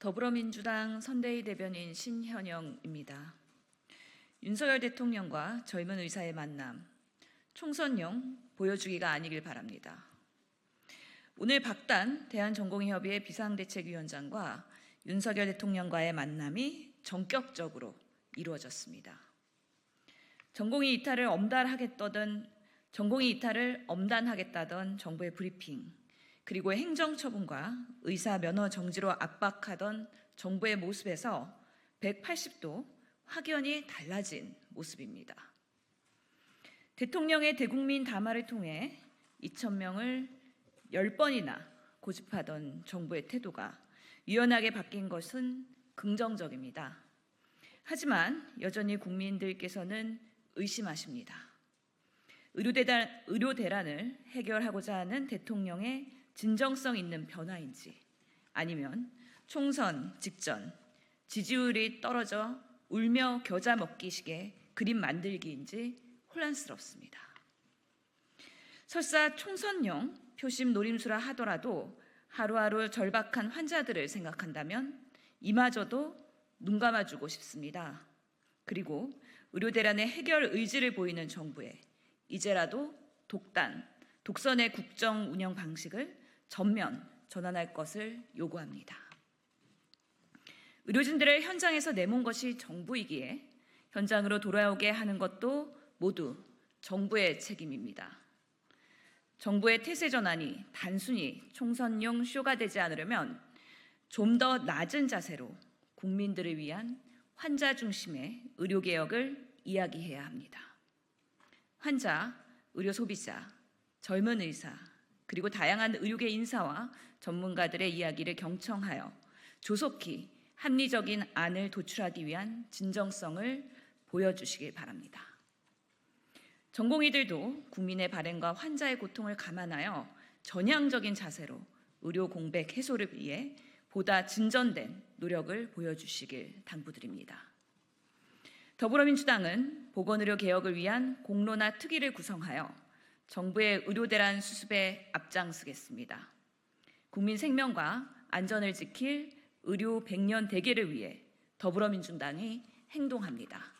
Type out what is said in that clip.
더불어민주당 선대위 대변인 신현영입니다. 윤석열 대통령과 젊은 의사의 만남, 총선용 보여주기가 아니길 바랍니다. 오늘 박단 대한전공의협의회 비상대책위원장과 윤석열 대통령과의 만남이 전격적으로 이루어졌습니다. 전공의 이탈을 엄단하겠다던 전공의 이탈을 엄단하겠다던 정부의 브리핑 그리고 행정처분과 의사 면허 정지로 압박하던 정부의 모습에서 180도 확연히 달라진 모습입니다. 대통령의 대국민 담화를 통해 2,000명을 10번이나 고집하던 정부의 태도가 유연하게 바뀐 것은 긍정적입니다. 하지만 여전히 국민들께서는 의심하십니다. 의료대란, 의료대란을 해결하고자 하는 대통령의 진정성 있는 변화인지 아니면 총선 직전 지지율이 떨어져 울며 겨자 먹기식의 그림 만들기인지 혼란스럽습니다. 설사 총선용 표심 노림수라 하더라도 하루하루 절박한 환자들을 생각한다면 이마저도 눈 감아주고 싶습니다. 그리고 의료 대란의 해결 의지를 보이는 정부에 이제라도 독단, 독선의 국정 운영 방식을 전면 전환할 것을 요구합니다. 의료진들을 현장에서 내몬 것이 정부이기에 현장으로 돌아오게 하는 것도 모두 정부의 책임입니다. 정부의 태세 전환이 단순히 총선용 쇼가 되지 않으려면 좀 더 낮은 자세로 국민들을 위한 환자 중심의 의료 개혁을 이야기해야 합니다. 환자, 의료 소비자, 젊은 의사, 그리고 다양한 의료계 인사와 전문가들의 이야기를 경청하여 조속히 합리적인 안을 도출하기 위한 진정성을 보여주시길 바랍니다. 전공의들도 국민의 발행과 환자의 고통을 감안하여 전향적인 자세로 의료 공백 해소를 위해 보다 진전된 노력을 보여주시길 당부드립니다. 더불어민주당은 보건의료 개혁을 위한 공론화 특위를 구성하여 정부의 의료 대란 수습에 앞장서겠습니다. 국민 생명과 안전을 지킬 의료 백년 대계를 위해 더불어민주당이 행동합니다.